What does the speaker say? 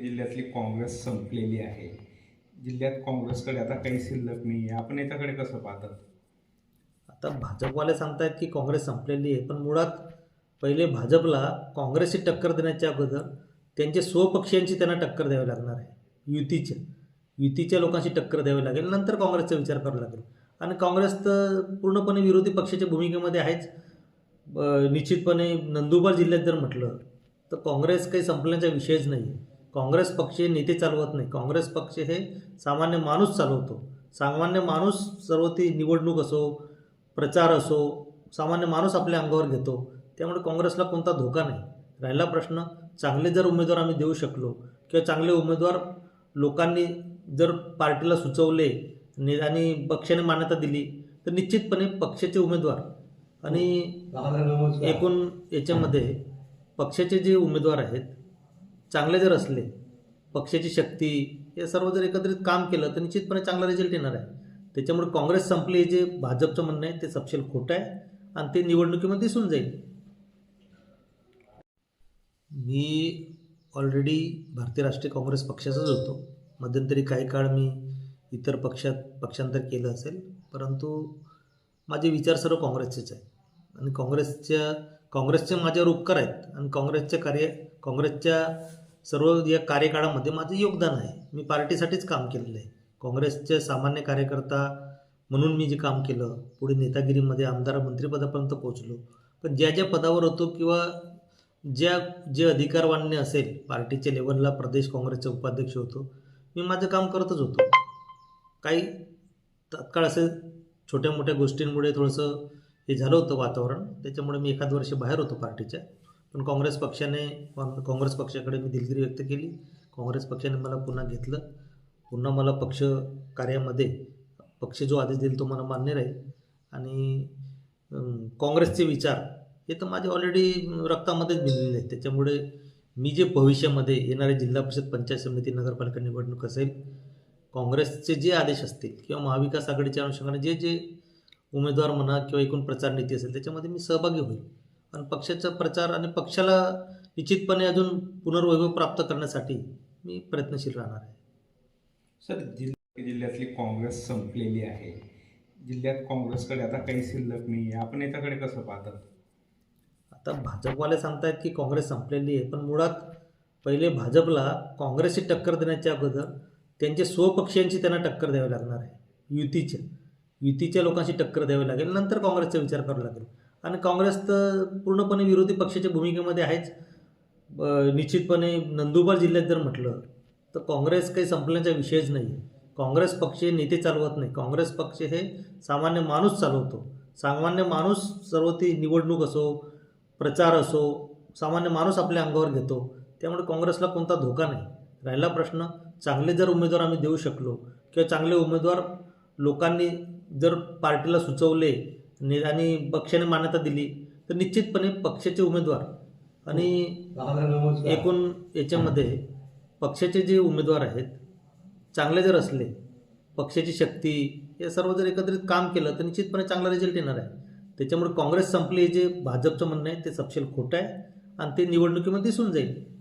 जिल्ह्यातली काँग्रेस संपलेली आहे. जिल्ह्यात काँग्रेसकडे आता काही शिल्लक नाही आहे आपण याच्याकडे कसं पाहतात? आता भाजपवाले सांगतायत की काँग्रेस संपलेली आहे पण मुळात पहिले भाजपला काँग्रेसची टक्कर देण्याच्या अगोदर त्यांच्या स्वपक्षीयांची त्यांना टक्कर द्यावी लागणार आहे. युतीच्या युतीच्या लोकांशी टक्कर द्यावी लागेल. नंतर काँग्रेसचा विचार करावा लागेल. आणि काँग्रेस तर पूर्णपणे विरोधी पक्षाच्या भूमिकेमध्ये आहेच. ब- निश्चितपणे नंदुरबार जिल्ह्यात जर म्हटलं तर काँग्रेस काही संपल्याचा विषयच नाही आहे काँग्रेस पक्ष हे नेते चालवत नाही. काँग्रेस पक्ष हे सामान्य माणूस चालवतो. सामान्य माणूस सर्व ती निवडणूक असो प्रचार असो सामान्य माणूस आपल्या अंगावर घेतो. त्यामुळे काँग्रेसला कोणता धोका नाही. राहिला प्रश्न चांगले जर उमेदवार आम्ही देऊ शकलो किंवा चांगले उमेदवार लोकांनी जर पार्टीला सुचवले नि- आणि पक्षाने मान्यता दिली तर निश्चितपणे पक्षाचे उमेदवार आणि एकूण याच्यामध्ये पक्षाचे जे उमेदवार आहेत चांगले जर असले पक्षाची शक्ती हे सर्व जर एकत्रित काम केलं तर निश्चितपणे चांगला रिझल्ट येणार आहे. त्याच्यामुळे काँग्रेस संपली जे भाजपचं म्हणणं आहे ते सपशेल खोटं आहे आणि ते निवडणुकीमध्ये दिसून जाईल. मी ऑलरेडी भारतीय राष्ट्रीय काँग्रेस पक्षाचाच होतो. मध्यंतरी काही काळ मी इतर पक्षात पक्षांतर केलं असेल परंतु माझे विचार सर्व काँग्रेसचेच आहे आणि काँग्रेसच्या काँग्रेसचे माझ्यावर उपकार आहेत आणि काँग्रेसच्या कार्य काँग्रेसच्या सर्व या कार्यकाळामध्ये माझं योगदान आहे. मी पार्टीसाठीच काम केलेलं आहे. काँग्रेसचे सामान्य कार्यकर्ता म्हणून मी जे काम केलं पुढे नेतागिरीमध्ये आमदार मंत्रिपदापर्यंत पोहोचलो. पण ज्या ज्या पदावर होतो किंवा ज्या जे अधिकारवान्य असेल पार्टीच्या लेवलला प्रदेश काँग्रेसचे उपाध्यक्ष होतो मी माझं काम करतच होतो. काही तात्काळ असे छोट्या मोठ्या गोष्टींमुळे थोडंसं हे झालं होतं वातावरण. त्याच्यामुळे मी एखाद वर्ष बाहेर होतो पार्टीच्या. पण काँग्रेस पक्षाने काँग्रेस पक्षाकडे मी दिलगिरी व्यक्त केली. काँग्रेस पक्षाने मला पुन्हा घेतलं. पुन्हा मला पक्ष कार्यामध्ये पक्ष जो आदेश देईल तो मला मान्य राहील. आणि काँग्रेसचे विचार हे तर माझे ऑलरेडी रक्तामध्येच भिनलेले आहेत. त्याच्यामुळे मी जे भविष्यामध्ये येणारे जिल्हा परिषद पंचायत समिती नगरपालिका निवडणूक असेल काँग्रेसचे जे आदेश असतील किंवा महाविकास आघाडीच्या अनुषंगाने जे जे उमेदवार म्हणा किंवा एकूण प्रचार नीती असेल त्याच्यामध्ये मी सहभागी होईल. आणि पक्षाचा प्रचार आणि पक्षाला निश्चितपणे अजून पुनर्वैभव प्राप्त करण्यासाठी मी प्रयत्नशील राहणार आहे. सर जिल्हा जिल्ह्यातली काँग्रेस संपलेली आहे. जिल्ह्यात काँग्रेसकडे आता काही शिल्लक नाही आहे आपण याच्याकडे कसं पाहतात? आता भाजपवाले सांगतायत की काँग्रेस संपलेली आहे पण मुळात पहिले भाजपला काँग्रेसची टक्कर देण्याच्या अगोदर त्यांच्या स्वपक्षीयांची त्यांना टक्कर द्यावी लागणार आहे. युतीच्या. युतीच्या लोकांशी टक्कर द्यावी लागेल. नंतर काँग्रेसचा विचार करावा लागेल. आणि काँग्रेस तर पूर्णपणे विरोधी पक्षाच्या भूमिकेमध्ये आहेच. ब- निश्चितपणे नंदुरबार जिल्ह्यात जर म्हटलं तर काँग्रेस काही संपल्याचा विषयच नाही आहे काँग्रेस पक्ष हे नेते चालवत नाही. काँग्रेस पक्ष हे सामान्य माणूस चालवतो. सामान्य माणूस सर्व ती निवडणूक असो प्रचार असो सामान्य माणूस आपल्या अंगावर घेतो. त्यामुळे काँग्रेसला कोणता धोका नाही. राहिला प्रश्न चांगले जर उमेदवार आम्ही देऊ शकलो किंवा चांगले उमेदवार लोकांनी जर पार्टीला सुचवले नि- आणि पक्षाने मान्यता दिली तर निश्चितपणे पक्षाचे उमेदवार आणि एकूण याच्यामध्ये पक्षाचे जे उमेदवार आहेत चांगले जर असले पक्षाची शक्ती हे सर्व जर एकत्रित काम केलं तर निश्चितपणे चांगला रिझल्ट येणार आहे. त्याच्यामुळे काँग्रेस संपली जे भाजपचं म्हणणं आहे ते सपशेल खोटं आहे आणि ते निवडणुकीमध्ये दिसून जाईल.